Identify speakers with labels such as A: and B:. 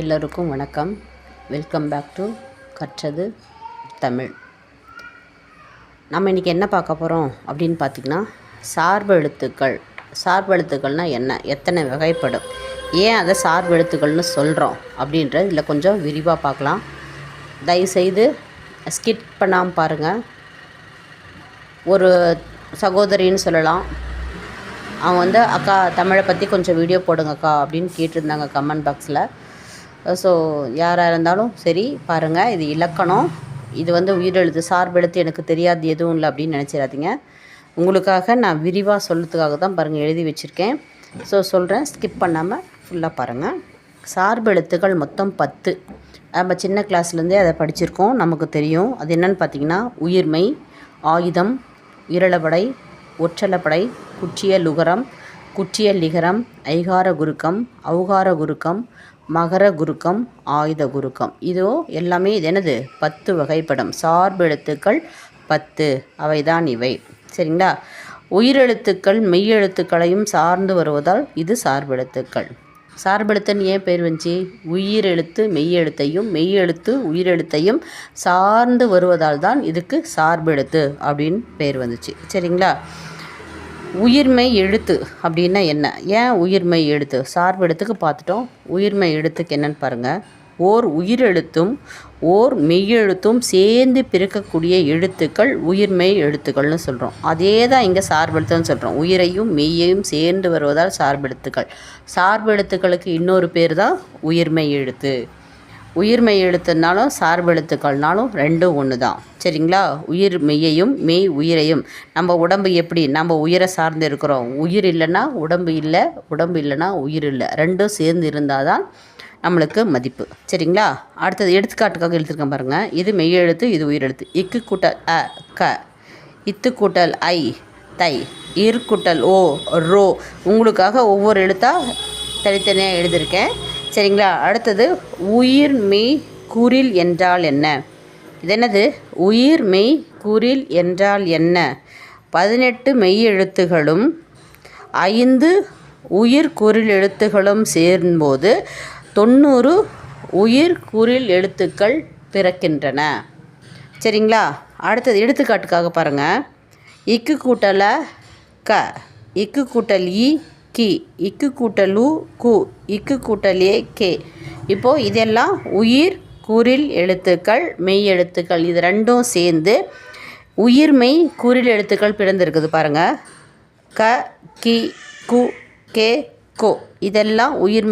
A: எல்லோருக்கும் வணக்கம். Welcome back to கற்றது தமிழ். நம்ம இன்றைக்கி என்ன பார்க்க போகிறோம் அப்படின்னு பார்த்திங்கன்னா சார்பெழுத்துக்கள் சார்பெழுத்துக்கள்னால் என்ன? எத்தனை வகைப்படும்? ஏன் அதை சார்பெழுத்துக்கள்னு சொல்கிறோம் அப்படின்ற இதில் கொஞ்சம் விரிவாக பார்க்கலாம். தயவுசெய்து ஸ்கிப் பண்ணாமல் பாருங்கள் ஒரு சகோதரின்னு சொல்லலாம். அவன் வந்து அக்கா தமிழை பற்றி கொஞ்சம் வீடியோ போடுங்கக்கா அப்படின்னு கேட்டிருந்தாங்க கமெண்ட் பாக்ஸில் ஸோ யாராக இருந்தாலும் சரி பாருங்கள் இது இலக்கணம். இது வந்து உயிரெழுத்து சார்பெழுத்து எனக்கு தெரியாது எதுவும் இல்லை அப்படின்னு நினச்சிடாதீங்க உங்களுக்காக நான் விரிவாக சொல்கிறதுக்காக தான் பாருங்கள் எழுதி வச்சுருக்கேன். ஸோ சொல்கிறேன் ஸ்கிப் பண்ணாமல் ஃபுல்லாக பாருங்கள் சார்பெழுத்துக்கள் மொத்தம் பத்து. நம்ம சின்ன கிளாஸ்லேருந்தே அதை படிச்சிருக்கோம் நமக்கு தெரியும். அது என்னென்னு பார்த்தீங்கன்னா உயிர்மை ஆயுதம் இரளபடை ஒற்றளப்படை குற்றிய லுகரம் குற்றிய லிகரம் ஐகார குருக்கம் அவுகார குருக்கம் மகர குருக்கம் ஆயுத குருக்கம் இதோ எல்லாமே இது என்னது? பத்து வகைப்படும். சார்பெழுத்துக்கள் பத்து. அவைதான் இவை. சரிங்களா? உயிரெழுத்துக்கள் மெய்யெழுத்துக்களையும் சார்ந்து வருவதால் இது சார்பெழுத்துக்கள். சார்பெழுத்துன்னு ஏன் பேர் வந்துச்சு? உயிரெழுத்து மெய்யெழுத்தையும் மெய்யெழுத்து உயிரெழுத்தையும் சார்ந்து வருவதால் தான் இதுக்கு சார்பெழுத்து அப்படின்னு பேர் வந்துச்சு. சரிங்களா? உயிர்மை எழுத்து அப்படின்னா என்ன? ஏன் உயிர்மை எழுத்து? சார்பெழுத்துக்கு பார்த்துட்டோம். உயிர்மை எழுத்துக்கு என்னன்னு பாருங்கள் ஓர் உயிரெழுத்தும் ஓர் மெய்யெழுத்தும் சேர்ந்து பிறக்கக்கூடிய எழுத்துக்கள் உயிர்மெய் எழுத்துக்கள்னு சொல்கிறோம் அதே தான் இங்கே சார்பெழுத்துன்னு சொல்கிறோம் உயிரையும் மெய்யையும் சேர்ந்து வருவதால் சார்பெழுத்துக்கள் சார்பெழுத்துக்களுக்கு இன்னொரு பேர் தான் உயிர்மெய் எழுத்து. உயிர்மெய் எழுத்துனாலும் சார்பெழுத்துக்கள்னாலும் ரெண்டும் ஒன்று தான் சரிங்களா? உயிர் மெய்யையும் மெய் உயிரையும். நம்ம உடம்பு எப்படி? நம்ம உயிரை சார்ந்து இருக்கிறோம். உயிர் இல்லைன்னா உடம்பு இல்லை உடம்பு இல்லைன்னா உயிர் இல்லை. ரெண்டும் சேர்ந்து இருந்தால் தான் நம்மளுக்கு மதிப்பு. சரிங்களா? அடுத்தது எடுத்துக்காட்டுக்காக எழுதிருக்கேன் பாருங்கள் இது மெய் எழுத்து இது உயிரெழுத்து. இக்கு கூட்டல் அ க. இத்து கூட்டல் ஐ தை. இர் கூட்டல் ஓ ரோ. உங்களுக்காக ஒவ்வொரு எழுத்தாக தனித்தனியாக எழுதியிருக்கேன். சரிங்களா? அடுத்தது உயிர் மெய் குரில் என்றால் என்ன? இதனது உயிர் மெய் குரில் என்றால் என்ன? பதினெட்டு மெய் எழுத்துகளும் ஐந்து உயிர் குரில் எழுத்துகளும் சேரும்போது தொண்ணூறு உயிர் குரில் எழுத்துக்கள் பிறக்கின்றன. சரிங்களா? அடுத்தது எடுத்துக்காட்டுக்காக பாருங்கள் இக்கு கூட்டல க இக்கு கூட்டல் இ கி இக்கு கூட்டல் உ கு இக்கு கூட்டல் ஏ கே. இப்போது இதெல்லாம் உயிர் குரில் எழுத்துக்கள் மெய் எழுத்துக்கள் இது ரெண்டும் சேர்ந்து உயிர்மெய் குரில் எழுத்துக்கள் பிறந்திருக்குது பாருங்கள் க கி கு கே கோ. இதெல்லாம் உயிர்